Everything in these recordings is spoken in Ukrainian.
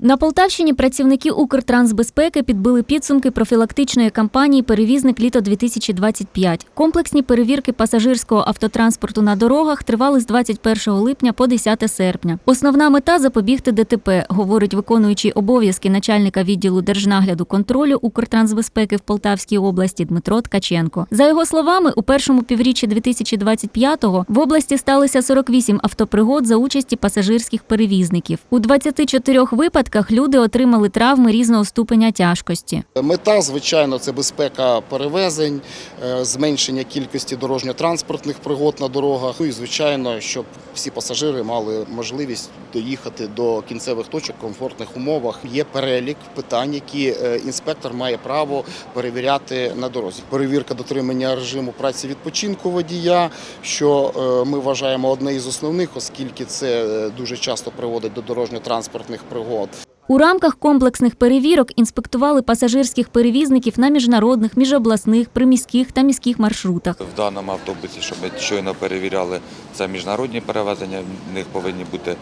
На Полтавщині працівники Укртрансбезпеки підбили підсумки профілактичної кампанії Перевізник літо 2025 Комплексні перевірки пасажирського автотранспорту на дорогах тривали з 21 липня по 10 серпня. Основна мета запобігти ДТП, говорить виконуючий обов'язки начальника відділу держнагляду контролю Укртрансбезпеки в Полтавській області Дмитро Ткаченко. За його словами, у першому півріччі 2025-го в області сталося 48 автопригод за участі пасажирських перевізників. У 24 випадках люди отримали травми різного ступеня тяжкості. Мета, звичайно, це безпека перевезень, е, зменшення кількості дорожньо-транспортних пригод на дорогах. Ну і звичайно, щоб всі пасажири мали можливість доїхати до кінцевих точок в комфортних умовах. Є перелік питань, які е, інспектор має право перевіряти на дорозі. Перевірка дотримання режиму праці відпочинку водія, що е, ми вважаємо одне із основних, оскільки це дуже часто приводить до дорожньо-транспортних пригод. У рамках комплексних перевірок інспектували пасажирських перевізників на міжнародних, міжобласних, приміських та міських маршрутах. В даному автобусі, що ми щойно перевіряли, це міжнародні перевезення. В них повинні бути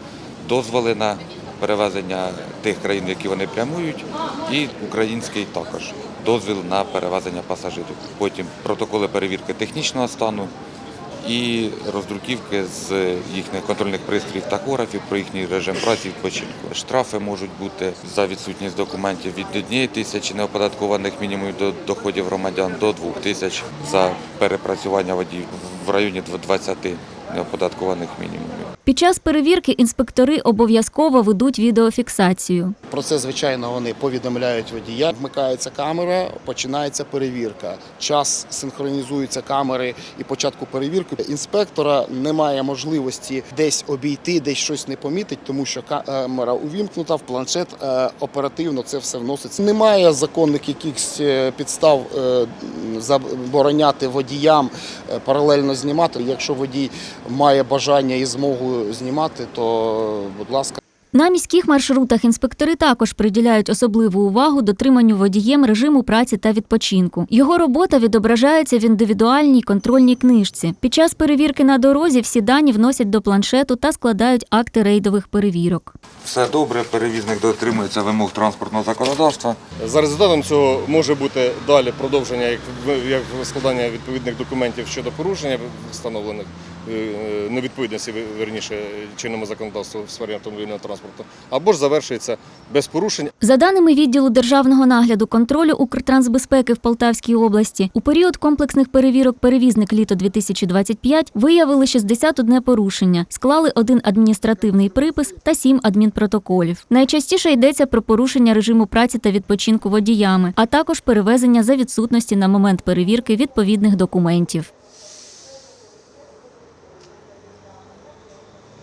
дозволи на перевезення тих країн, які вони прямують, і український також дозвіл на перевезення пасажирів. Потім протоколи перевірки технічного стану і роздруківки з їхніх контрольних пристроїв тахографів про їхній режим праці відпочинку. Штрафи можуть бути за відсутність документів від однієї тисячі неоподаткованих мінімумів до доходів громадян до двох тисяч за перепрацювання водіїв в районі 20 неоподаткованих мінімумів. Під час перевірки інспектори обов'язково ведуть відеофіксацію. Про це, звичайно, вони повідомляють водія. Вмикається камера, починається перевірка. Час синхронізуються камери і початку перевірки. Інспектора немає можливості десь обійти, десь щось не помітить, тому що камера увімкнута в планшет е, оперативно це все вноситься. Немає законних якихось е, підстав е, забороняти водіям е, паралельно знімати. Якщо водій має бажання і змогу знімати, то будь ласка. На міських маршрутах інспектори також приділяють особливу увагу дотриманню водієм режиму праці та відпочинку. Його робота відображається в індивідуальній контрольній книжці. Під час перевірки на дорозі всі дані вносять до планшету та складають акти рейдових перевірок. Все добре, перевізник дотримується вимог транспортного законодавства. За результатом цього може бути далі продовження як, складання відповідних документів щодо порушення встановлених невідповідності верніше чинному законодавству в сфері автомобільного транспорту, або ж завершується без порушень За даними відділу державного нагляду контролю Укртрансбезпеки в Полтавській області, у період комплексних перевірок перевізник літо 2025 виявили 61 порушення, склали один адміністративний припис та сім адмінпротоколів. Найчастіше йдеться про порушення режиму праці та відпочинку водіями, а також перевезення за відсутності на момент перевірки відповідних документів.